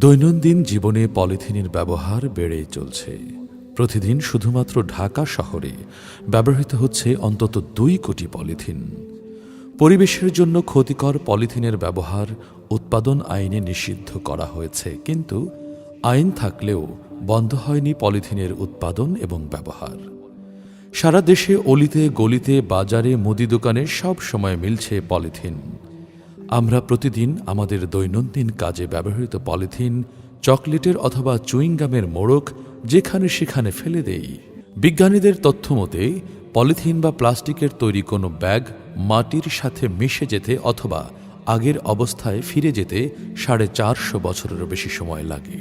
দৈনন্দিন জীবনে পলিথিনের ব্যবহার বেড়েই চলছে। প্রতিদিন শুধুমাত্র ঢাকা শহরে ব্যবহৃত হচ্ছে অন্তত দুই কোটি পলিথিন। পরিবেশের জন্য ক্ষতিকর পলিথিনের ব্যবহার উৎপাদন আইনে নিষিদ্ধ করা হয়েছে, কিন্তু আইন থাকলেও বন্ধ হয়নি পলিথিনের উৎপাদন এবং ব্যবহার। সারা দেশে অলিতে, গলিতে, বাজারে, মুদি দোকানে সব সময় মিলছে পলিথিন। আমরা প্রতিদিন আমাদের দৈনন্দিন কাজে ব্যবহৃত পলিথিন, চকলেটের অথবা চুইংগামের মোড়ক যেখানে সেখানে ফেলে দেই। বিজ্ঞানীদের তথ্য মতে, পলিথিন বা প্লাস্টিকের তৈরি কোনো ব্যাগ মাটির সাথে মিশে যেতে অথবা আগের অবস্থায় ফিরে যেতে সাড়ে চারশো বছরেরও বেশি সময় লাগে।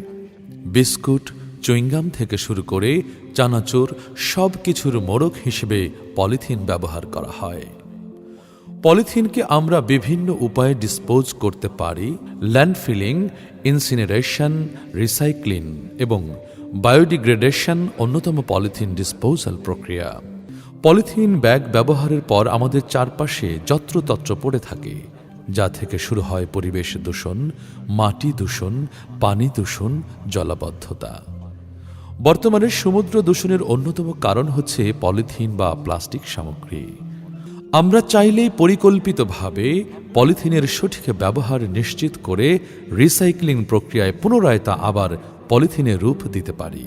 বিস্কুট, চুইংগাম থেকে শুরু করে চানাচুর সব কিছুর মোড়ক হিসেবে পলিথিন ব্যবহার করা হয়। পলিথিনকে আমরা বিভিন্ন উপায়ে ডিসপোজ করতে পারি, ল্যান্ডফিলিং, ইনসিনারেশন রিসাইক্লিং এবং বায়োডিগ্রেডেশন অন্যতম পলিথিন ডিসপোজাল প্রক্রিয়া। পলিথিন ব্যাগ ব্যবহারের পর আমাদের চারপাশে যত্রতত্র পড়ে থাকে, যা থেকে শুরু হয় পরিবেশ দূষণ, মাটি দূষণ, পানি দূষণ, জলাবদ্ধতা। বর্তমানে সমুদ্র দূষণের অন্যতম কারণ হচ্ছে পলিথিন বা প্লাস্টিক সামগ্রী। আমরা চাইলেই পরিকল্পিতভাবে পলিথিনের সঠিক ব্যবহার নিশ্চিত করে রিসাইক্লিং প্রক্রিয়ায় পুনরায় তা আবার পলিথিনে রূপ দিতে পারি।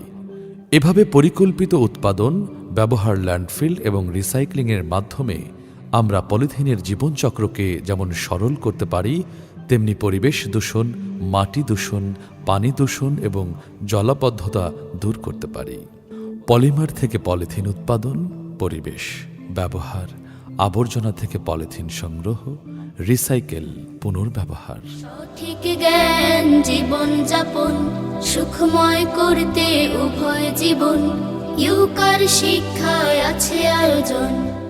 এভাবে পরিকল্পিত উৎপাদন, ব্যবহার ল্যান্ডফিল এবং রিসাইক্লিংয়ের মাধ্যমে আমরা পলিথিনের জীবনচক্রকে যেমন সরল করতে পারি, তেমনি পরিবেশ দূষণ, মাটি দূষণ, পানি দূষণ এবং জলাবদ্ধতা দূর করতে পারি। পলিমার থেকে পলিথিন উৎপাদন, পরিবেশ, ব্যবহার আবর্জনা থেকে পলিথিন সংগ্রহ, রিসাইকেল পুনর্ব্যবহার। সঠিক জ্ঞান জীবন যাপন, সুখময় করতে উভয় জীবন। ইউকার শিক্ষায় আছে আয়োজন।